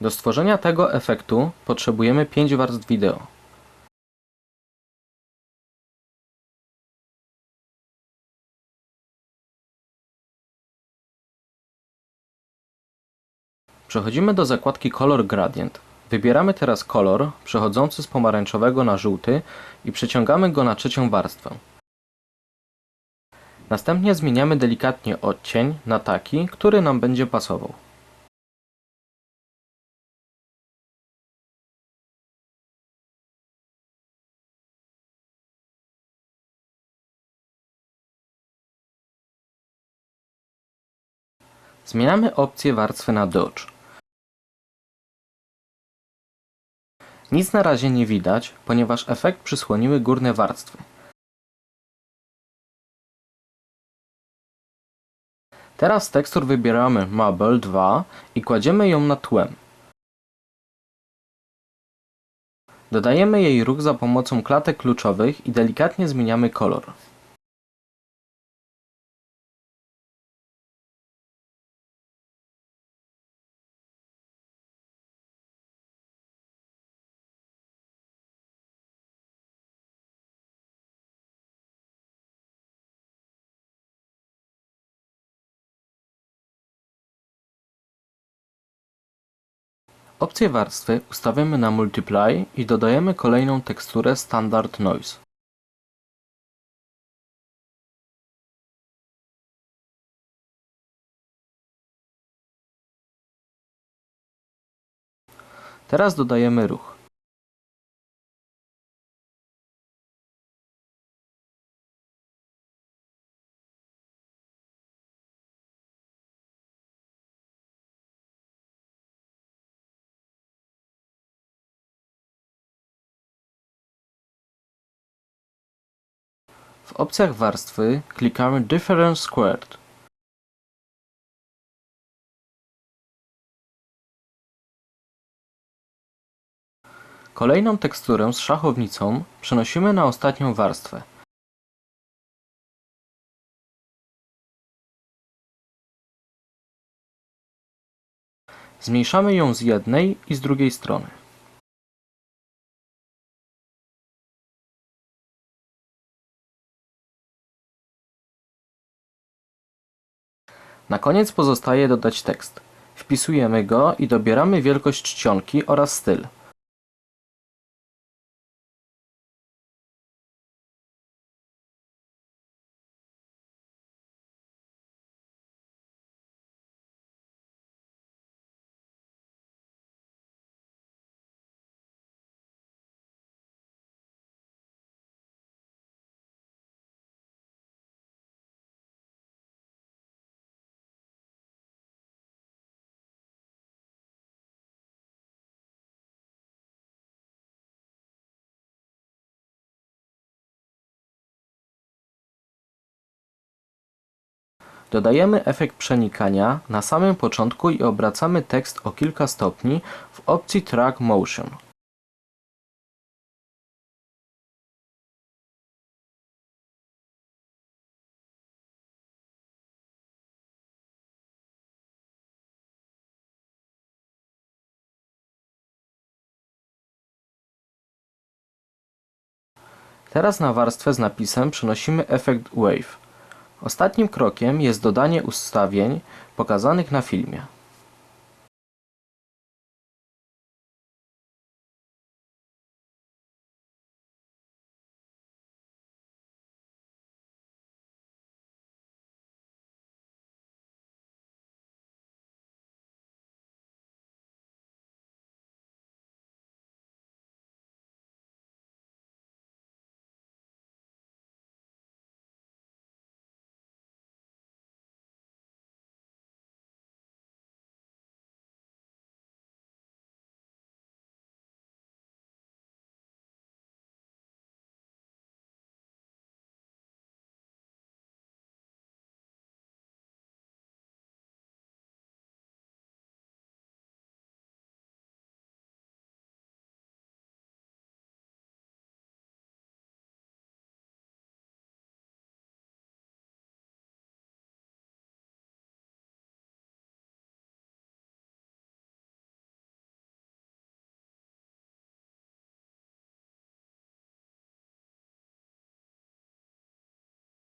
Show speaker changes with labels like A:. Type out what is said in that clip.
A: Do stworzenia tego efektu potrzebujemy 5 warstw wideo. Przechodzimy do zakładki Color Gradient. Wybieramy teraz kolor przechodzący z pomarańczowego na żółty i przeciągamy go na trzecią warstwę. Następnie zmieniamy delikatnie odcień na taki, który nam będzie pasował. Zmieniamy opcję warstwy na Dodge. Nic na razie nie widać, ponieważ efekt przysłoniły górne warstwy. Teraz z tekstur wybieramy Marble 2 i kładziemy ją nad tłem. Dodajemy jej ruch za pomocą klatek kluczowych i delikatnie zmieniamy kolor. Opcję warstwy ustawiamy na Multiply i dodajemy kolejną teksturę Standard Noise. Teraz dodajemy ruch. W opcjach warstwy klikamy Difference Squared. Kolejną teksturę z szachownicą przenosimy na ostatnią warstwę. Zmniejszamy ją z jednej i z drugiej strony. Na koniec pozostaje dodać tekst. Wpisujemy go i dobieramy wielkość czcionki oraz styl. Dodajemy efekt przenikania na samym początku i obracamy tekst o kilka stopni w opcji Track Motion. Teraz na warstwę z napisem przenosimy efekt Wave. Ostatnim krokiem jest dodanie ustawień pokazanych na filmie.